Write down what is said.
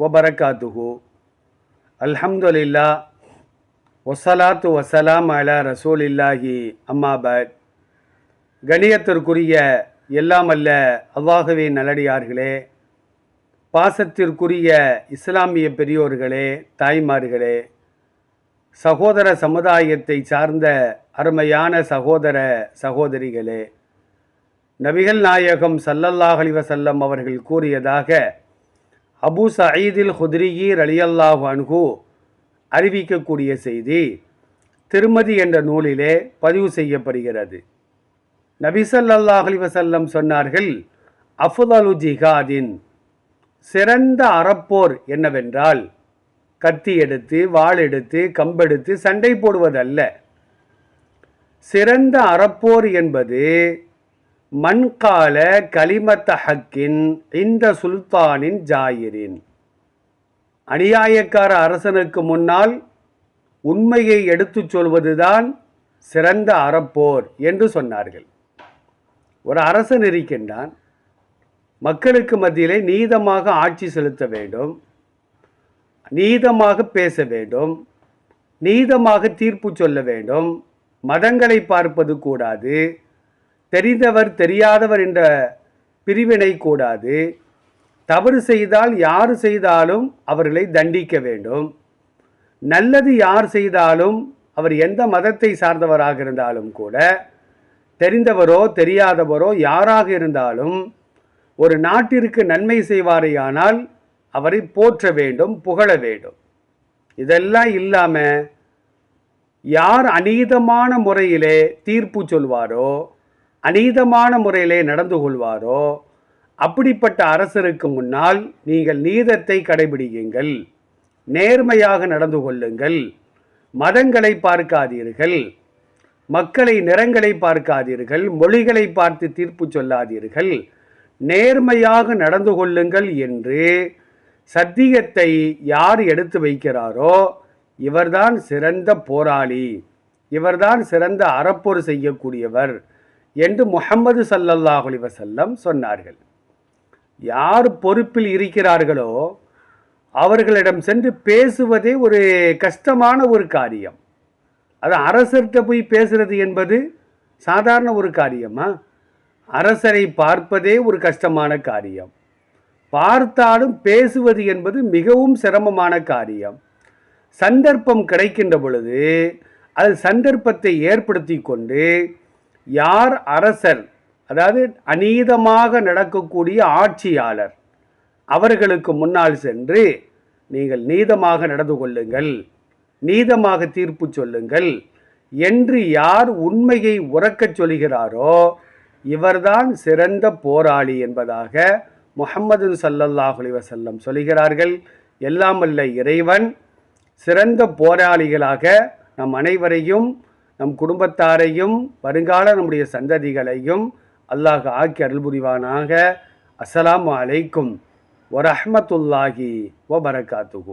வபரகாத்துஹு அல்ஹம்துலில்லா ஒசலாத்து வசலாம் அலா ரசூலில்லாஹி அம்மாபாத் கணியத்திற்குரிய எல்லாம் அல்ல அவ்வாகவே நல்லடியார்களே பாசத்திற்குரிய இஸ்லாமிய பெரியோர்களே தாய்மார்களே சகோதர சமுதாயத்தை சார்ந்த அருமையான சகோதர சகோதரிகளே நபிகள் நாயகம் சல்லல்லாஹ் அலி வசல்லம் அவர்கள் கூறியதாக அபு சயீதில் ஹுத்ரியி ரலியல்லாஹு அன்ஹு அறிவிக்கக்கூடிய செய்தி திருமதி என்ற நூலிலே பதிவு செய்யப்படுகிறது. நபி ஸல்லல்லாஹு அலைஹி சொன்னார்கள் அஃதலு ஜிஹாதின். சிறந்த அறப்போர் என்னவென்றால் கத்தி எடுத்து வாள் எடுத்து கம்பெடுத்து சண்டை போடுவதல்ல. சிறந்த அறப்போர் என்பது மண்கால கலிமத்த ஹக்கின் இந்த சுல்தானின் ஜாயிரின். அநியாயக்கார அரசனுக்கு முன்னால் உண்மையை எடுத்துச் சொல்வதுதான் சிறந்த அறப்போர் என்று சொன்னார்கள். ஒரு அரசன் இருக்கின்றான். மக்களுக்கு மத்தியிலே நீதமாக ஆட்சி செலுத்த வேண்டும். நீதமாக பேச வேண்டும். நீதமாக தீர்ப்பு சொல்ல வேண்டும். மதங்களை பார்ப்பது கூடாது. தெரிந்தவர் தெரியாதவர் என்ற பிரிவினை கூடாது. தவறு செய்தால் யார் செய்தாலும் அவர்களை தண்டிக்க வேண்டும். நல்லது யார் செய்தாலும் அவர் எந்த மதத்தை சார்ந்தவராக இருந்தாலும் கூட தெரிந்தவரோ தெரியாதவரோ யாராக இருந்தாலும் ஒரு நாட்டிற்கு நன்மை செய்வாரேயானால் அவரை போற்ற வேண்டும் புகழ வேண்டும். இதெல்லாம் இல்லாமல் யார் அநீதமான முறையிலே தீர்ப்பு சொல்வாரோ அநீதமான முறையிலே நடந்து கொள்வாரோ? அப்படிப்பட்ட அரசருக்கு முன்னால் நீங்கள் நீதத்தை கடைபிடியுங்கள். நேர்மையாக நடந்து கொள்ளுங்கள். மதங்களை பார்க்காதீர்கள். மக்களை நிறங்களை பார்க்காதீர்கள். மொழிகளை பார்த்து தீர்ப்பு சொல்லாதீர்கள். நேர்மையாக நடந்து கொள்ளுங்கள் என்று சத்தியத்தை யார் எடுத்து வைக்கிறாரோ இவர்தான் சிறந்த போராளி. இவர்தான் சிறந்த அறப்போர் செய்யக்கூடியவர். என்று முகம்மது சல்லல்லாஹ் அலி வசல்லம் சொன்னார்கள். யார் பொறுப்பில் இருக்கிறார்களோ அவர்களிடம் சென்று பேசுவதே ஒரு கஷ்டமான ஒரு காரியம். அது அரசர்கிட்ட போய் பேசுறது என்பது சாதாரண ஒரு காரியமா? அரசரை பார்ப்பதே ஒரு கஷ்டமான காரியம். பார்த்தாலும் பேசுவது என்பது மிகவும் சிரமமான காரியம். சந்தர்ப்பம் கிடைக்கின்ற பொழுது அது சந்தர்ப்பத்தை ஏற்படுத்தி கொண்டு யார் அரசர் அதாவது அநீதமாக நடக்கக்கூடிய ஆட்சியாளர் அவர்களுக்கு முன்னால் சென்று நீங்கள் நீதமாக நடந்து கொள்ளுங்கள் நீதமாக தீர்ப்பு சொல்லுங்கள் என்று யார் உண்மையை உறக்கச் சொல்கிறாரோ இவர்தான் சிறந்த போராளி என்பதாக முகம்மது சல்லல்லாஹ் அலி வசல்லம் சொல்கிறார்கள். எல்லாம் அல்ல இறைவன் சிறந்த போராளிகளாக நம் அனைவரையும் நம் குடும்பத்தாரையும் வருங்கால நம்முடைய சந்ததிகளையும் அல்லாஹ் ஆக்கி அருள் புரிவானாக ஒரு அலைக்கும். வரஹ்மத்துல்லாஹி வபரகாத்துகு